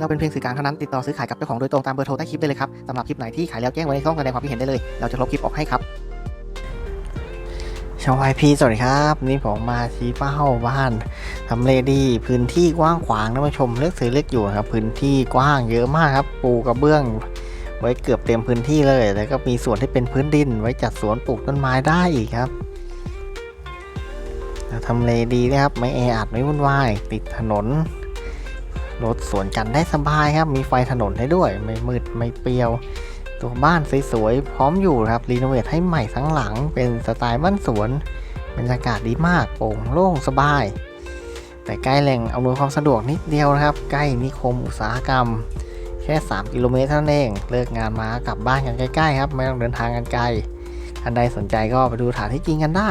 เราเป็นเพียงสื่อกลางเท่านั้นติดต่อซื้อขายกับเจ้าของโดยตรงตามเบอร์โทรใต้คลิปได้เลยครับสำหรับคลิปไหนที่ขายแล้วแจ้งไว้ในช่องแสดงความคิดเห็นได้เลย เราจะลบคลิปออกให้ครับชาวไอพีสวัสดีครับนี่ผมมาชี้เป้าบ้านทำเลดีพื้นที่กว้างขวางนะผู้ชมเลือกซื้อเลือกอยู่ครับ พื้นที่กว้างเยอะมากครับปูกระเบื้องไว้เกือบเต็มพื้นที่เลย แล้วก็มีส่วนที่เป็นพื้นดิน ไว้จัดสวนปลูกต้นไม้ได้อีกครับทำเลดีนะครับไม่แออัดไม่วุ่นวายติดถนน รถสวนกันได้สบายครับ มีไฟถนนให้ด้วย ไม่มืดไม่เปรียว ตัวบ้านสวยๆพร้อมอยู่ครับ รีโนเวทให้ใหม่ทั้งหลัง เป็นสไตล์บ้านสวนบรรยากาศดีมากโปร่งโล่งสบาย แต่ใกล้แหล่งอำนวยความสะดวกนิดเดียวนะครับ ใกล้นิคมอุตสาหกรรม แค่ 3 กิโลเมตรเท่านั้นเองเลิกงานมากลับบ้านกันใกล้ๆครับ ไม่ต้องเดินทางกันไกลท่านใดสนใจก็ไปดูฐานที่จริงกันได้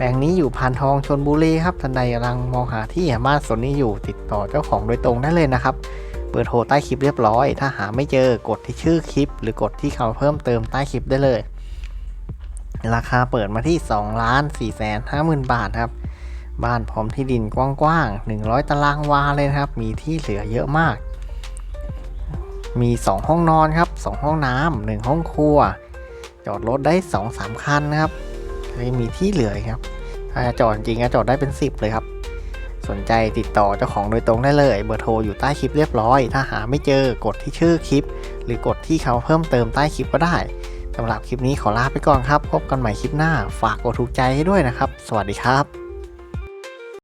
แปลงนี้อยู่พานทองชนบุรีครับท่านใดกำลังมองหาที่หาบ้านสนนี้อยู่ติดต่อเจ้าของโดยตรงได้เลยนะครับ เบอร์โทรใต้คลิปเรียบร้อย ถ้าหาไม่เจอกดที่ชื่อคลิป หรือกดที่คำเพิ่มเติมใต้คลิปได้เลย ราคาเปิดมาที่2ล้าน4แสน5หมื่นบาทครับ บ้านพร้อมที่ดินกว้างๆ100 ตารางวาเลยครับ มีที่เหลือเยอะมาก มี 2 ห้องนอนครับ 2 ห้องน้ำหนึ่งห้องครัว จอดรถได้ 2-3 คันนะครับม่มีที่เหลือครับ ถ้าจะจอดจริงก็จอดได้เป็น10เลยครับ สนใจติดต่อเจ้าของโดยตรงได้เลย เบอร์โทรอยู่ใต้คลิปเรียบร้อย ถ้าหาไม่เจอกดที่ชื่อคลิป หรือกดที่เขาเพิ่มเติมใต้คลิปก็ได้สำหรับคลิปนี้ขอลาไปก่อนครับ พบกันใหม่คลิปหน้า ฝากกดถูกใจให้ด้วยนะครับ สวัสดีครับ